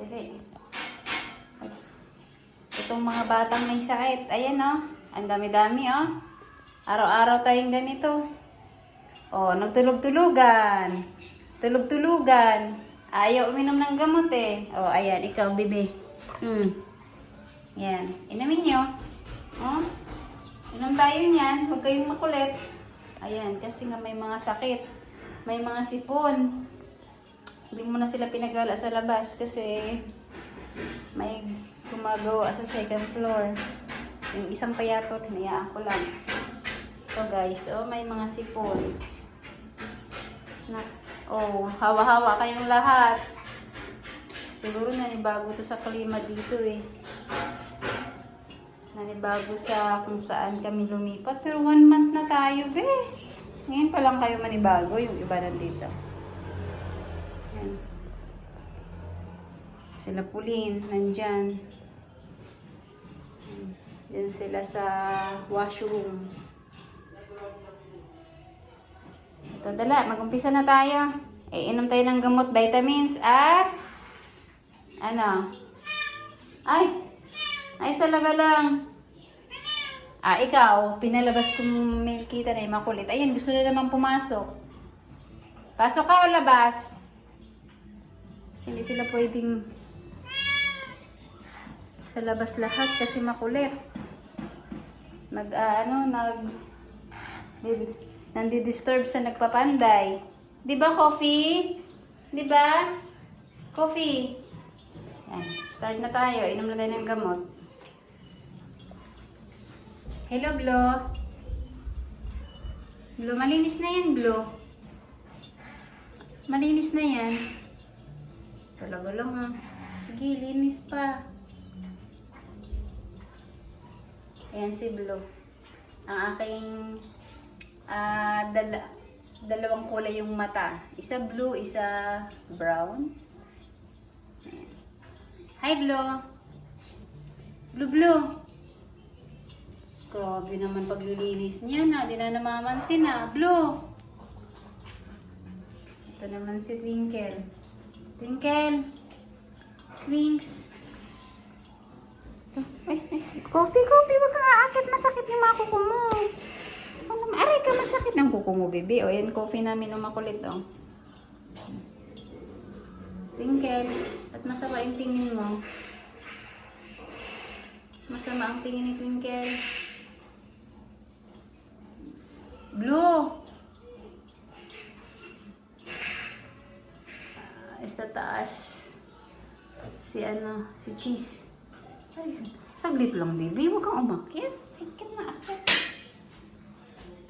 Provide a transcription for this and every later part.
Dali. Itong mga batang may sakit. Ayan oh. Ang dami-dami oh. Araw-araw tayong ganito. Oh, nagtulog-tulugan. Tulog-tulugan. Ayaw uminom ng gamot eh. Oh, ayan. Ikaw, bebe. Hmm. Yan. Inumin nyo. Oh. Inom tayo niyan. Huwag kayong makulit. Ayan. Kasi nga may mga sakit. May mga sipon. Hindi mo na sila pinagala sa labas kasi may gumagawa sa second floor. Yung isang payatot, hinayaan ko lang. Ito guys, oh, may mga sipon. Na, oh, hawa-hawa kayong lahat. Siguro nanibago to sa klima dito eh. Nanibago sa kung saan kami lumipat. Pero one month na tayo, be. Ngayon pa lang kayo manibago, yung iba nandito. Yan. Sila Pulin, nandyan. Yan. Diyan sila sa washroom. Ito, dala. Mag-umpisa na tayo. Iinom tayo ng gamot, vitamins, at... Ano? Ay! Ay, talaga lang. Ah, ikaw, pinalabas kong Milkita na makulit. Ayun, gusto na naman pumasok. Pasok ka o labas? Kasi hindi sila pwedeng sa labas lahat kasi makulit. Nag, ah, ano, nag, di- nandi-disturb sa nagpapanday. Di ba, Coffee? Di ba? Coffee. Yan, start na tayo. Inom na tayo ng gamot. Hello, Blo. Blo, malinis na yan, Blo. Malinis na yan. Talaga lang ah. Sige, linis pa. Ayan si Blo. Ang aking ah, dala, dalawang kulay yung mata. Isa blue, isa brown. Ayan. Hi. Psst. Blue, Blue. Grabe naman paglilinis niya na. Di na namamansin na. Blue. Ito naman si Twinkle. Twinkle. Twinks. Ay, coffee, coffee. Huwag kang aakit. Masakit yung mga kuko mo. Ano, aray ka, masakit ng kuko mo, baby. O, yan, coffee namin ng makulit, oh. Twinkle. At masama yung tingin mo. Masama ang tingin ni Twinkle. Blue. Ah, sa taas. Si ano, si Cheese. Ay, sa- saglit lang, baby. Huwag kang umakyat. Ay, ka na akyat.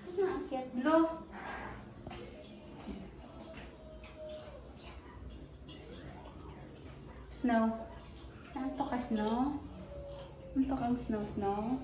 Ka na akyat. Blue. Snow. Ano to ka, Snow? Ano to kang Snow, Snow?